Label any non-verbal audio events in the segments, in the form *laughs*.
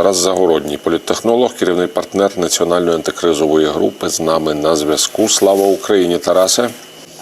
Тарас Загородній, політтехнолог, керівний партнер національної антикризової групи. З нами на зв'язку. Слава Україні, Тарасе.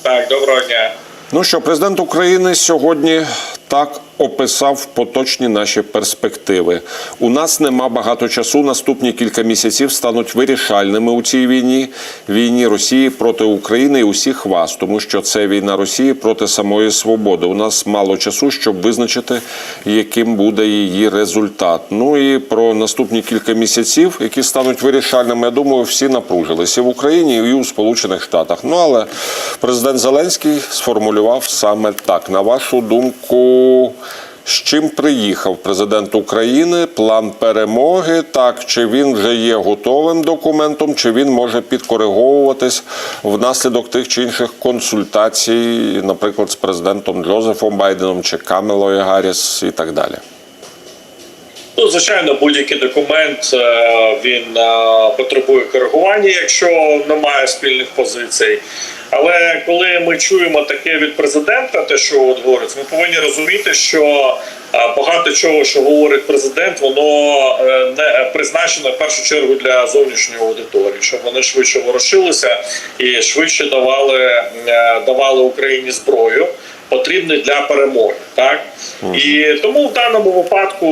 Так, доброго дня. Ну що, президент України сьогодні так описав поточні наші перспективи. У нас нема багато часу. Наступні кілька місяців стануть вирішальними у цій війні війні Росії проти України і усіх вас, тому що це війна Росії проти самої свободи. У нас мало часу, щоб визначити, яким буде її результат. Ну і про наступні кілька місяців, які стануть вирішальними, я думаю, всі напружилися в Україні і у Сполучених Штатах. Ну але президент Зеленський сформулював саме так. На вашу думку. З чим приїхав президент України? План перемоги. Так чи він вже є готовим документом, чи він може підкориговуватись внаслідок тих чи інших консультацій, наприклад, з президентом Джозефом Байденом чи Камелою Гарріс і так далі. Ну, звичайно, будь-який документ е, він е, потребує коригування, якщо немає спільних позицій. Але коли ми чуємо таке від президента, те, що от говорить, ми повинні розуміти, що е, багато чого, що говорить президент, воно не призначено в першу чергу для зовнішньої аудиторії, щоб вони швидше ворушилися і швидше давали, давали Україні зброю. Потрібний для перемоги, так? І тому в даному випадку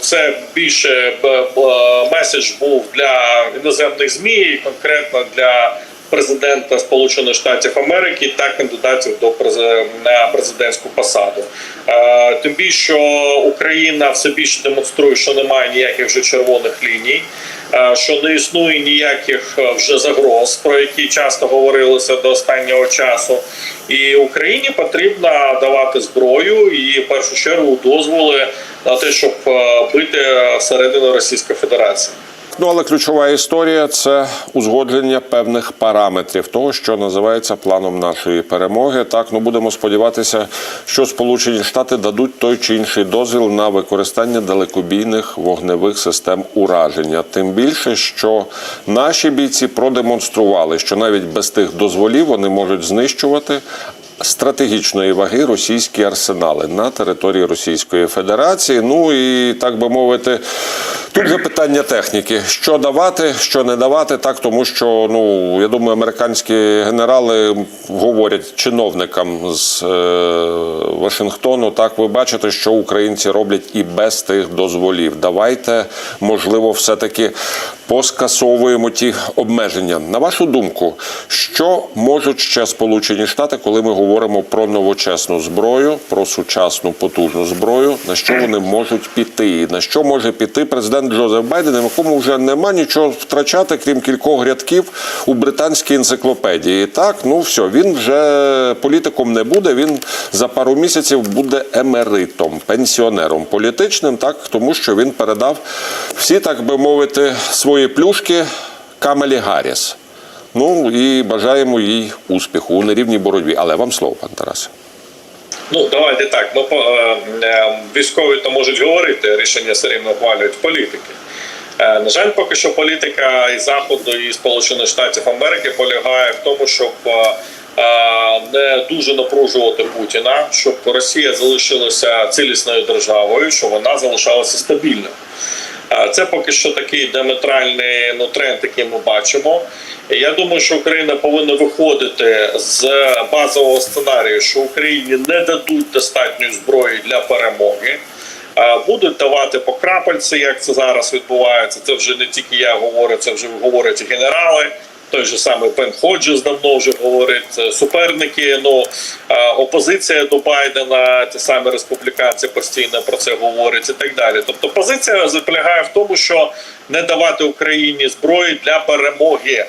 це більше меседж був для іноземних змі, і конкретно для президента Сполучених Штатів Америки та кандидатів до президентську посаду. Е, Тим більше що Україна все більше демонструє, що немає ніяких вже червоних ліній, е, що не існує ніяких е, вже загроз, про які часто говорилося до останнього часу. І Україні потрібно давати зброю і в першу чергу дозволи на те, щоб бити середину Російської Федерації. Ну але ключова історія це узгодження певних параметрів того, що називається планом нашої перемоги. Так, ну будемо сподіватися, що Сполучені Штати дадуть той чи інший дозвіл на використання далекобійних вогневих систем ураження. Тим більше, що наші бійці продемонстрували, що навіть без тих дозволів вони можуть знищувати. Стратегічної ваги російські арсенали на території Російської Федерації. Ну і так би мовити, тут же питання техніки: що давати, що не давати, так тому що ну я думаю, американські генерали говорять чиновникам з е, Вашингтону. Так, ви бачите, що українці роблять і без тих дозволів. Давайте, можливо, все таки поскасовуємо ті обмеження. На вашу думку, що можуть ще Сполучені Штати, коли ми говоримо про новочесну зброю, про сучасну потужну зброю, на що вони можуть піти? На що може піти президент Джозеф Байден, якому вже нема нічого втрачати, крім кількох рядків у британській енциклопедії. Так, ну все, він вже політиком не буде. Він за пару місяців буде емеритом, пенсіонером політичним, так тому що він передав всі, так би мовити, свої плюшки Камелі Гарріс. Ну і бажаємо їй успіху у нерівній боротьбі. Але вам слово, пан Тарасе. Ну давайте так. Ну е, е, військові то можуть говорити, рішення все рівно ухвалюють політики. Е, На жаль, поки що політика і заходу і Сполучених Штатів Америки полягає в тому, щоб не дуже напружувати Путіна, щоб Росія залишилася цілісною державою, щоб вона залишалася стабільною. Це поки що такий диаметральний ну, тренд, який ми бачимо. Я думаю, що Україна повинна виходити з базового сценарію, що Україні не дадуть достатньої зброї для перемоги. Будуть давати по крапельці, як це зараз відбувається. Це вже не тільки я говорю, це вже говорять генерали. Той же самий Пен Ходжес давно вже говорить. Суперники, ну опозиція до Байдена, ті самі республіканці постійно про це говорять і так далі. Тобто, позиція полягає в тому, що не давати Україні зброї для перемоги.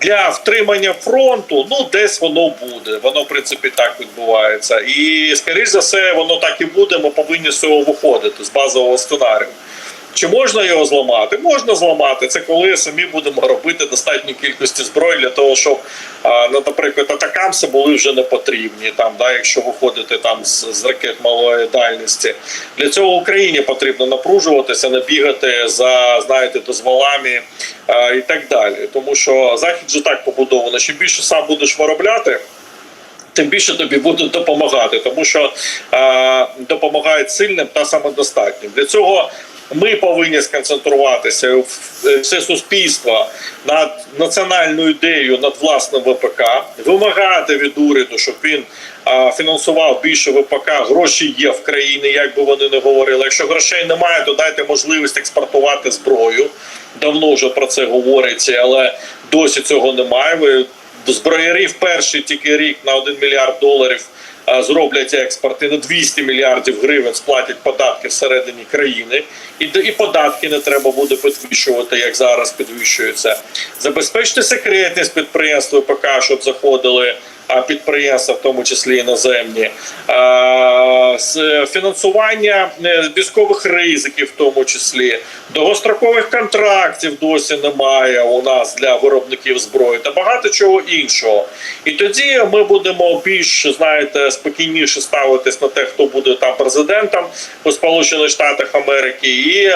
Для втримання фронту, ну десь воно буде. Воно в принципі так відбувається. І скоріш за все, воно так і буде. Ми повинні з цього виходити з базового сценарію. Чи можна його зламати? Можна зламати. Це коли самі будемо робити достатню кількості зброї для того, щоб, наприклад, атакамси були вже не потрібні. Там, да, якщо виходити там з, з ракет малої дальності. Для цього Україні потрібно напружуватися, не бігати за знаєте, дозволами і так далі. Тому що захід же так побудовано. Чим більше сам будеш виробляти. Тим більше тобі будуть допомагати, тому що е, допомагають сильним та самодостатнім. Для цього ми повинні сконцентруватися в- все суспільство над національною ідеєю, над власним ВПК, вимагати від уряду, щоб він а, фінансував більше ВПК. Гроші є в країні, як би вони не говорили. Якщо грошей немає, то дайте можливість експортувати зброю. Давно вже про це говориться, але досі цього немає. Ви зброярів перший тільки рік на 1 мільярд доларів зроблять експорт і на 200 мільярдів гривень сплатять податки всередині країни, і, і податки не треба буде підвищувати, як зараз підвищуються. Забезпечте секретність підприємств ПК, щоб заходили підприємства, в тому числі іноземні, фінансування е, військових ризиків, в тому числі довгострокових контрактів досі немає у нас для виробників зброї та багато чого іншого. І тоді ми будемо більш знаєте спокійніше ставитись на те, хто буде там президентом у Сполучених Штатах Америки, і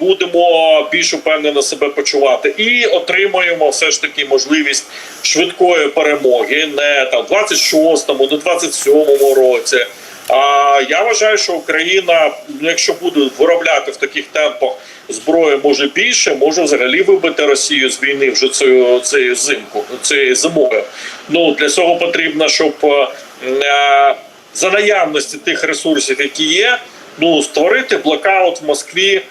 будемо більш упевнено себе почувати, і отримаємо все ж таки можливість швидкої перемоги, не там в 26-му, не 27-му році. А я вважаю, що Україна, якщо буде виробляти в таких темпах зброї, може більше, може взагалі вибити Росію з війни вже цією цією зимку, цією зимою. Ну для цього потрібно, щоб е, е, за наявності тих ресурсів, які є, ну створити блокаут в Москві.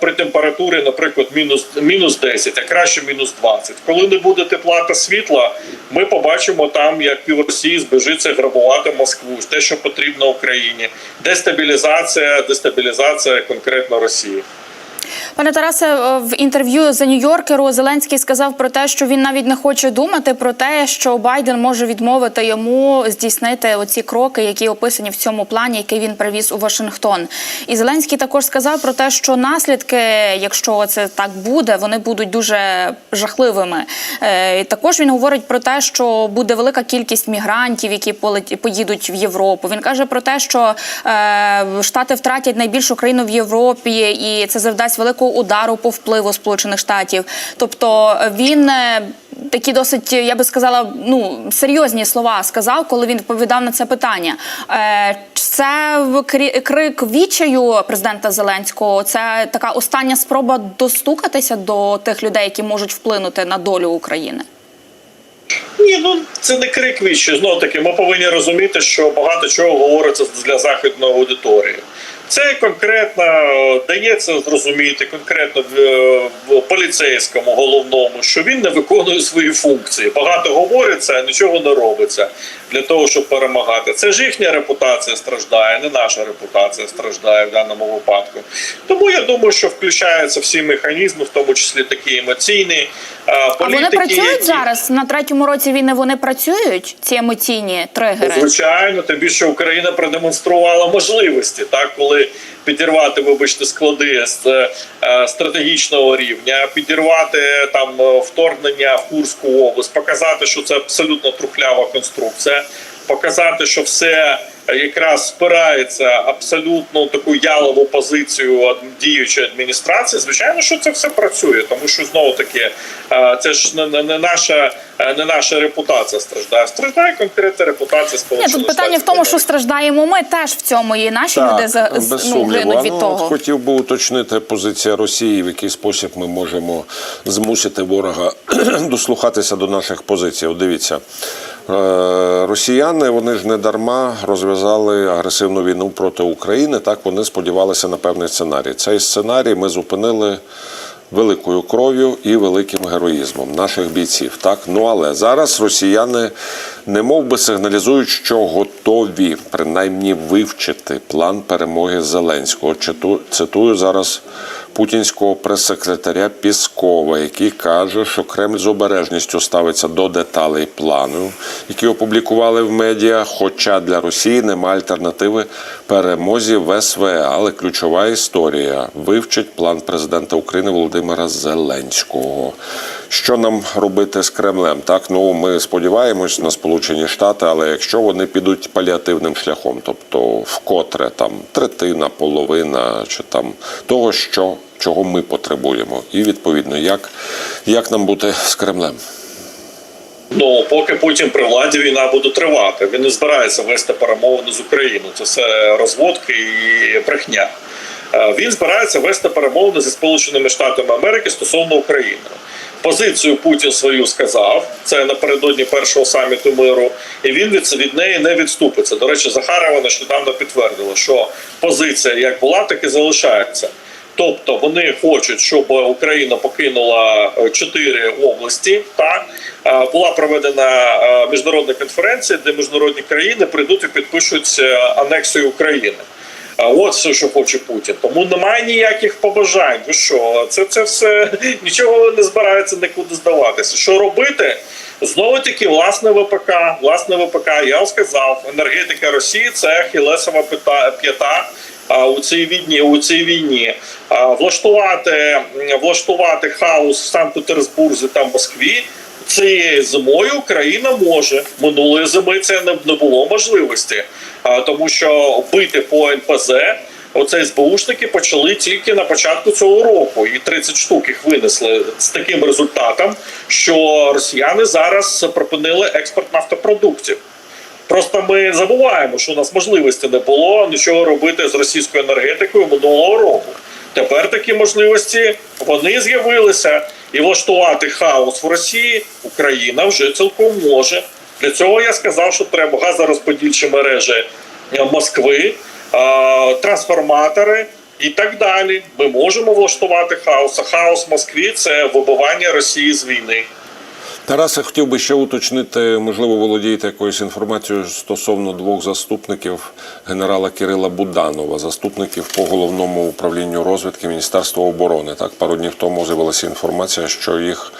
При температурі, наприклад, мінус мінус 10, а краще мінус 20. Коли не буде тепла та світла, ми побачимо там, як пів Росії збежиться грабувати Москву, те, що потрібно Україні. Дестабілізація, дестабілізація конкретно Росії. Пане Тарасе, е, в інтерв'ю New Yorker Зеленський сказав про те, що він навіть не хоче думати про те, що Байден може відмовити йому здійснити оці кроки, які описані в цьому плані, який він привіз у Вашингтон. І Зеленський також сказав про те, що наслідки, якщо це так буде, вони будуть дуже жахливими. Е, і Також він говорить про те, що буде велика кількість мігрантів, які поїдуть в Європу. Він каже про те, що е, Штати втратять найбільшу країну в Європі, і це завдасть великого удару по впливу Сполучених Штатів. Тобто він е, такі досить, я би сказала, ну серйозні слова сказав, коли він відповідав на це питання. Е, Це крик відчаю президента Зеленського. Це така остання спроба достукатися до тих людей, які можуть вплинути на долю України. Ні, ну це не крик віщі. Знов таки, ми повинні розуміти, що багато чого говориться для західної аудиторії. Це конкретно е, дається зрозуміти конкретно в, е, поліцейському головному, що він не виконує свої функції. Багато говориться, а нічого не робиться для того, щоб перемагати. Це ж їхня репутація страждає, не наша репутація страждає в даному випадку. Тому я думаю, що включаються всі механізми, в тому числі такі емоційні. е, А вони працюють які- зараз на третьому році війни. Вони працюють ці емоційні тригери. Звичайно, тим більше Україна продемонструвала можливості, так коли підірвати, вибачте, склади з е, стратегічного рівня, підірвати там е, вторгнення в Курську область, показати, що це абсолютно трухлява конструкція, показати, що все якраз спирається абсолютно таку ялову позицію діючої адміністрації. Звичайно, що це все працює, тому що знову таки е, це ж не, не, не наша е, не наша репутація страждає. Страждає конкретна репутація Ні, сполучених тут питання в тому, що страждаємо ми теж в цьому, і наші люди за без ну, гинуть від ну, того. от Хотів би уточнити позиція Росії, в який спосіб ми можемо змусити ворога *clears throat* дослухатися до наших позицій. От Дивіться, росіяни вони ж не дарма розв'язали агресивну війну проти України. Так вони сподівалися на певний сценарій. Цей сценарій ми зупинили. Великою кров'ю і великим героїзмом наших бійців. Так, ну але зараз росіяни не мов би сигналізують, що готові принаймні вивчити план перемоги Зеленського. Цитую зараз путінського прес-секретаря Піскова, який каже, що Кремль з обережністю ставиться до деталей плану, які опублікували в медіа. Хоча для Росії немає альтернативи перемозі в СВ. Але ключова історія вивчить план президента України Володимира Зеленського. Що нам робити з Кремлем? Так, ну ми сподіваємось на Сполучені Штати, але якщо вони підуть паліативним шляхом, тобто вкотре там третина, половина чи там того, що чого ми потребуємо, і відповідно, як, як нам бути з Кремлем? Ну поки Путін при владі війна буде тривати. Він не збирається вести перемовини з Україною. Це все розводки і брехня. Е, Він збирається вести перемовини зі Сполученими Штатами Америки стосовно України. Позицію Путін свою сказав. Це напередодні першого саміту миру, і він від, від неї не відступиться. До речі, Захарова нещодавно підтвердила, що позиція як була, так і залишається. Тобто вони хочуть, щоб Україна покинула е, чотири області. Так Е, була проведена е, міжнародна конференція, де міжнародні країни прийдуть і підпишуть анексію України. А от все, що хоче Путін. Тому немає ніяких побажань. Ви що? Це, це все *laughs* нічого не збирається нікуди здаватися. Що робити? Знову таки, власне ВПК, власне ВПК, я сказав, енергетика Росії це хілесова п'ята а, у цій війні. У цій війні а, влаштувати, влаштувати хаос в Санкт-Петербурзі та Москві. Цією зимою Україна може минулої зими це не, було можливості, а, тому що бити по НПЗ. Оце СБУшники почали тільки на початку цього року, і 30 штук їх винесли з таким результатом, що росіяни зараз припинили експорт нафтопродуктів. Просто ми забуваємо, що у нас можливості не було нічого робити з російською енергетикою минулого року. Тепер такі можливості вони з'явилися і влаштувати хаос в Росії Україна вже цілком може. Для цього я сказав, що треба газорозподільчі мережі е, Москви, е, трансформатори і так далі. Ми можемо влаштувати хаос. А хаос в Москві це вибивання Росії з війни. Тарас, я хотів би ще уточнити, можливо, володієте якоюсь інформацією стосовно двох заступників генерала Кирила Буданова, заступників по головному управлінню розвідки Міністерства оборони. Так, пару днів тому з'явилася інформація, що їх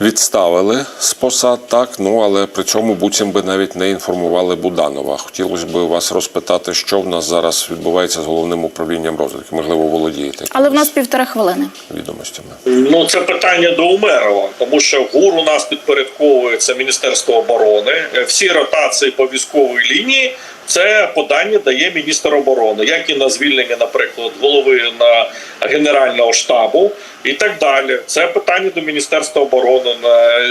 відставили з посад, так ну але при цьому буцім би навіть не інформували Буданова. Хотілося б вас розпитати, що в нас зараз відбувається з головним управлінням розвідки. Можливо, володієте Але в нас півтори хвилини. відомостями. Ну, це питання до Умерова, тому що ГУР у нас підпорядковується Міністерство оборони. Всі ротації по військовій лінії це подання дає міністр оборони, як і на звільнення, наприклад, голови на генерального штабу і так далі. Це питання до Міністерства оборони.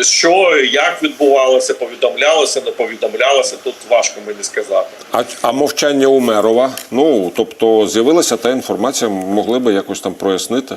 Що як відбувалося, повідомлялося, не повідомлялося. Тут важко мені сказати. А, а мовчання Умерова? Ну тобто з'явилася та інформація, могли би якось там прояснити.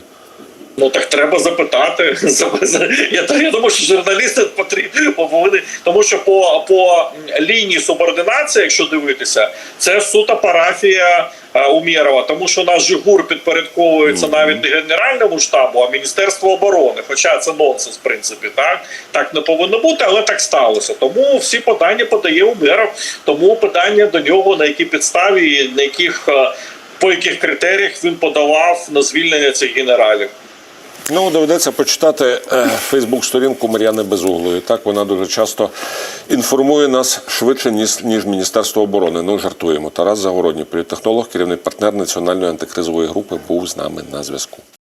Ну так треба запитати. *laughs* Я, я думаю, що журналісти потрібні повинні, тому що по, по лінії субординації, якщо дивитися, це суто парафія е, Умєрова, тому що наш Жигур підпорядковується навіть не генеральному штабу, а міністерству оборони. Хоча це нонсенс, в принципі, так так не повинно бути, але так сталося. Тому всі подання подає Умєров, тому питання до нього на якій підставі, на яких е, по яких критеріях він подавав на звільнення цих генералів. Ну, доведеться почитати Фейсбук-сторінку Мар'яни Безуглої. Так, вона дуже часто інформує нас швидше, ніж, ніж Міністерство оборони. Ну, жартуємо. Тарас Загородній, політтехнолог, керівник партнер Національної антикризової групи, був з нами на зв'язку.